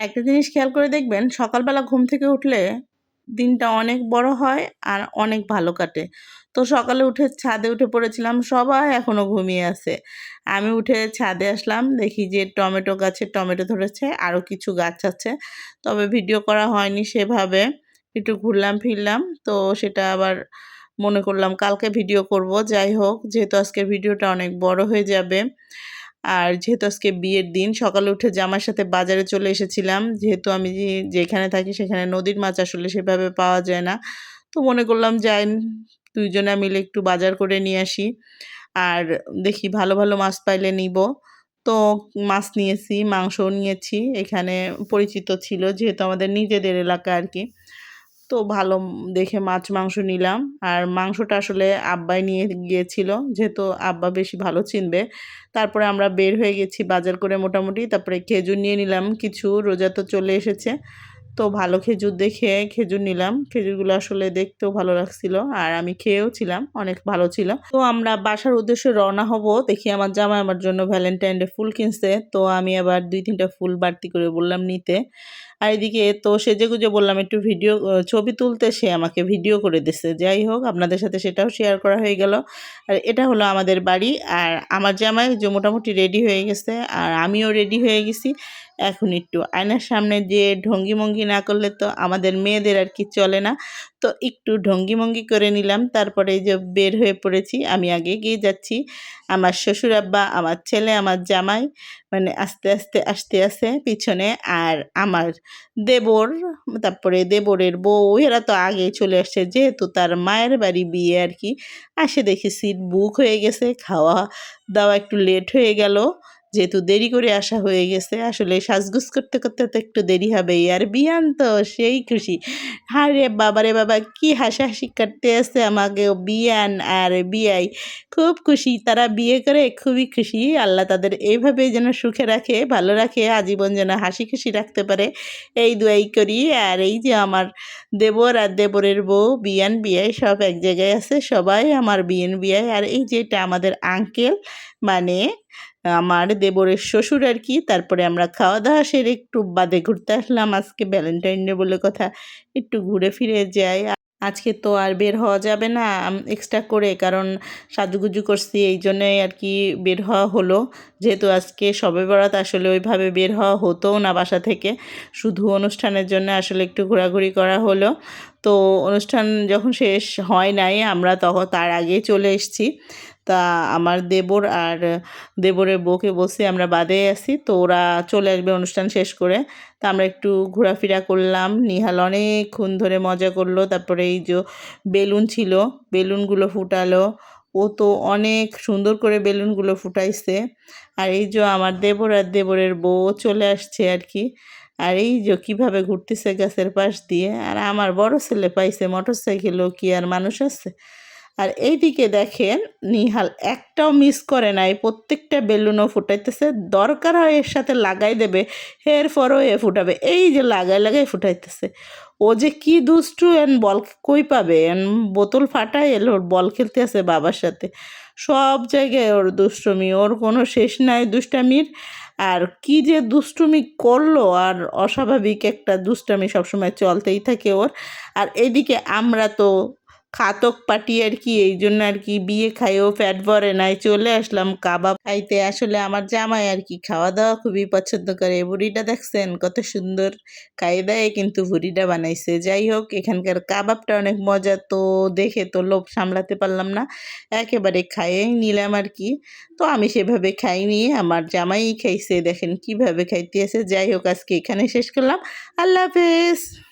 একটা জিনিস খেয়াল করে দেখবেন, সকালবেলা ঘুম থেকে উঠলে দিনটা অনেক বড় হয় আর অনেক ভালো কাটে। তো সকালে উঠে ছাদে উঠে পড়েছিলাম, সবাই এখনও ঘুমিয়ে আছে। আমি উঠে ছাদে আসলাম, দেখি যে টমেটো গাছে টমেটো ধরেছে আরও কিছু গাছ আছে। তবে ভিডিও করা হয়নি সেভাবে, একটু ঘুরলাম, ফিরলাম। তো সেটা আবার মনে করলাম, কালকে ভিডিও করব। যাই হোক, যেহেতু আজকের ভিডিওটা অনেক বড় হয়ে যাবে আর যেহেতু আজকে বিয়ের দিন, সকালে উঠে জামার সাথে বাজারে চলে এসেছিলাম। যেহেতু আমি যেখানে থাকি সেখানে নদীর মাছ আসলে সেভাবে পাওয়া যায় না। তো মনে করলাম যাই দুইজনে মিলে একটু বাজার করে নিয়ে আসি। আর দেখি ভালো ভালো মাছ পাইলে নিব। তো মাছ নিয়েছি, মাংসও নিয়েছি। এখানে পরিচিত ছিল, যেহেতু আমাদের নিজেদের এলাকা আর কি। তো ভালো দেখে মাছ, মাংস নিলাম। আর মাংসটা আসলে আব্বাই নিয়ে গিয়েছিল, যেহেতু আব্বা বেশি ভালো চিনবে। তারপরে আমরা বের হয়ে গেছি বাজার করে মোটামুটি। তারপরে খেজুর নিয়ে নিলাম, কিছু, রোজা তো চলে এসেছে। তো ভালো খেজুর দেখে খেজুর নিলাম। খেজুরগুলো আসলে দেখতেও ভালো লাগছিল আর আমি খেয়েও ছিলাম অনেক ভালো ছিল। তো আমরা বাসার উদ্দেশ্যে রওনা হব দেখি আমার জামাই আমার জন্য ভ্যালেন্টাইন ডে ফুল কিনছে। তো আমি আবার দুই তিনটা ফুল বাড়তি করে বললাম নিতে। আর এদিকে তো সেজে গুজে বললাম একটু ভিডিও ছবি তুলতে, সে আমাকে ভিডিও করে দিছে। যাই হোক, আপনাদের সাথে সেটাও শেয়ার করা হয়ে গেল। আর এটা হলো আমাদের বাড়ি। আর আমার জামাই যে মোটামুটি রেডি হয়ে গেছে, আর আমিও রেডি হয়ে গেছি। এখন একটু আয়নার সামনে যে ঢঙ্গি মঙ্গি না করলে তো আমাদের মেয়েদের আর কি চলে না। তো একটু ঢঙ্গি মঙ্গি করে নিলাম, তারপরে যে বের হয়ে পড়েছি, আমি আগে গিয়ে যাচ্ছি। আমার শ্বশুর আব্বা, আমার ছেলে, আমার জামাই মানে আস্তে আস্তে, আসতে আসে পিছনে আর আমার দেবর, তারপরে দেবরের বউ, এরা তো আগে চলে আসছে, যেহেতু তার মায়ের বাড়ি বিয়ে আর কি। আসে দেখি সিট বুক হয়ে গেছে খাওয়া দাওয়া একটু লেট হয়ে গেল। যেহেতু দেরি করে আসা হয়ে গেছে, আসলে সাজগুজ করতে করতে তো একটু দেরি হবে আর বিয়ান তো সেই খুশি। হারে বাবারে বাবা, কি হাসাহাসি কাটতে আছে আমাকে বিয়ান আর বিয়াই। খুব খুশি, তারা বিয়ে করে খুবই খুশি। আল্লাহ তাদের এইভাবে যেন সুখে রাখে, ভালো রাখে, আজীবন যেন হাসি খুশি রাখতে পারে। এই দুয়াই করি। আর এই যে আমার দেবর আর দেবরের বউ, বিয়ান, বিয়াই সব এক জায়গায় আছে। সবাই আমার বিয়ান, বিয়াই। আর এই যে এটা আমাদের আঙ্কেল মানে আমার দেবরের শ্বশুর আর কি। তারপরে আমরা খাওয়া দাওয়া সেরে একটু বাদে ঘুরতে আসলাম। আজকে ভ্যালেন্টাইন ডে বলে কথা। একটু ঘুরে ফিরে যাই। আজকে তো আর বের হওয়া যাবে না এক্সট্রা করে। কারণ সাজুগুজু করছি, এই জন্যই আর কি বের হওয়া হলো। যেহেতু আজকে সবে বরাত, আসলে ওইভাবে বের হওয়া হতোও না বাসা থেকে। শুধু অনুষ্ঠানের জন্য আসলে একটু ঘোরাঘুরি করা হলো। তো অনুষ্ঠান যখন শেষ হয় নাই, আমরা তখন তার আগে চলে এসেছি। তা আমার দেবর আর দেবরের বউকে বসে আমরা বাদে আছি, তো ওরা চলে আসবে অনুষ্ঠান শেষ করে। তা আমরা একটু ঘোরাফেরা করলাম। নিহাল অনেকক্ষণ ধরে মজা করল। তারপরে এই যে বেলুন ছিল, বেলুনগুলো ফুটালো। ও তো অনেক সুন্দর করে বেলুনগুলো ফুটাইছে। আর এই যে আমার দেবর আর দেবরের বউ চলে আসছে আর কি। আর এই যে কীভাবে ঘুরতেছে গাছের পাশ দিয়ে, আর আমার বড় ছেলে পাইছে মোটর সাইকেলও কি আর মানুষ আছে? আর এইদিকে দেখেন, নিহাল একটাও মিস করে নাই, প্রত্যেকটা বেলুনও ফুটাইতেছে, দরকার হয় এর সাথে লাগাই দেবে, এরপরও এ ফুটাবে, এই যে লাগাই লাগাই ফুটাইতেছে। ও যে কি দুষ্টু, এন বল কই পাবে? এন বোতল ফাটাই এলো ওর বল খেলতে আছে বাবার সাথে। সব জায়গায় ওর দুষ্টমি, ওর কোনো শেষ নাই, দুষ্টামির। আর কি যে দুষ্টুমি করল আর অস্বাভাবিক একটা দুষ্টামি সবসময় চলতেই থাকে ওর। আর এদিকে আমরা তো খাতক পাটি আর কি, এই জন্য আর কি বিয়ে খাইও ফ্যাট ভরে নাই, চলে আসলাম কাবাব খাইতে। আসলে আমার জামাই আর কি খাওয়া দাওয়া খুবই পছন্দ করে। বুড়িটা দেখছেন কত সুন্দর খাইয়ে দেয় কিন্তু ভুড়িটা বানাইছে। যাই হোক, এখানকার কাবাবটা অনেক মজা, তো দেখে তো লোভ সামলাতে পারলাম না। একেবারে খাইয়ে নিলাম আর কি। তো আমি সেভাবে খাইনি, আমার জামাই খাইছে, দেখেন কীভাবে খাইতে আছে যাই হোক, আজকে এখানে শেষ করলাম। আল্লাহ হাফেজ।